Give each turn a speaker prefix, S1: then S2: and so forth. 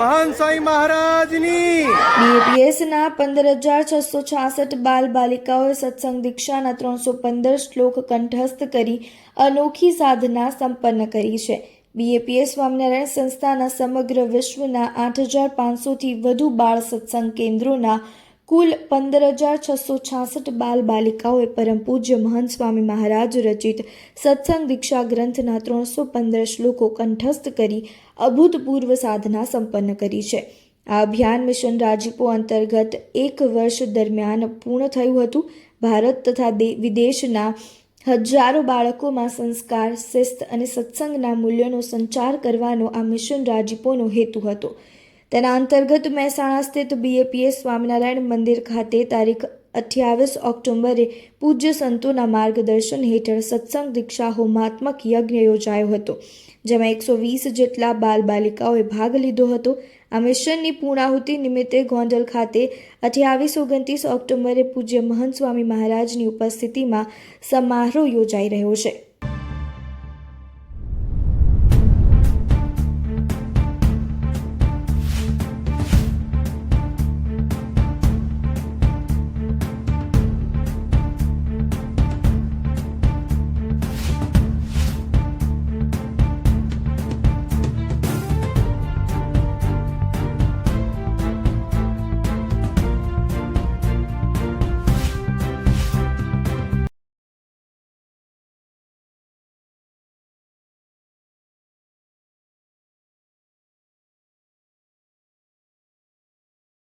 S1: મહાન સ્વામી મહારાજની.
S2: બીએપીએસના પંદર હજાર છસો છાસઠ બાલ બાલિકાઓએ સત્સંગ દીક્ષાના ત્રણસો પંદર શ્લોક કંઠસ્થ કરી અનોખી સાધના સંપન્ન કરી છે. બીએપીએસ સ્વામિનારાયણ સંસ્થાના સમગ્ર વિશ્વના આઠ હજાર પાંચસોથી વધુ બાળ સત્સંગ કેન્દ્રોના કુલ પંદર હજાર છસો છાસઠ બાલ બાલિકાઓએ પરમ પૂજ્ય મહંત સ્વામી મહારાજ રચિત સત્સંગ દીક્ષા ગ્રંથના ત્રણસો પંદર શ્લોકો કંઠસ્થ કરી અભૂતપૂર્વ સાધના સંપન્ન કરી છે. આ અભિયાન મિશન રાજીપો અંતર્ગત એક વર્ષ દરમિયાન પૂર્ણ થયું હતું. ભારત તથા વિદેશના હજારો બાળકોમાં સંસ્કાર, શિસ્ત અને સત્સંગના મૂલ્યોનો સંચાર કરવાનો આ મિશન રાજીપોનો હેતુ હતો. તેના અંતર્ગત મહેસાણા સ્થિત બીએપીએસ સ્વામિનારાયણ મંદિર ખાતે તારીખ અઠ્યાવીસ ઓક્ટોબરે પૂજ્ય સંતોના માર્ગદર્શન હેઠળ સત્સંગ દીક્ષા હોમાત્મક યજ્ઞ યોજાયો હતો, જેમાં એકસો વીસ જેટલા બાલ બાલિકાઓએ ભાગ લીધો હતો. આ મિશનની પૂર્ણાહુતિ નિમિત્તે ગોંડલ ખાતે અઠ્યાવીસ ઓગણત્રીસ ઓક્ટોબરે પૂજ્ય મહંત સ્વામી મહારાજની ઉપસ્થિતિમાં સમારોહ યોજાઈ રહ્યો છે.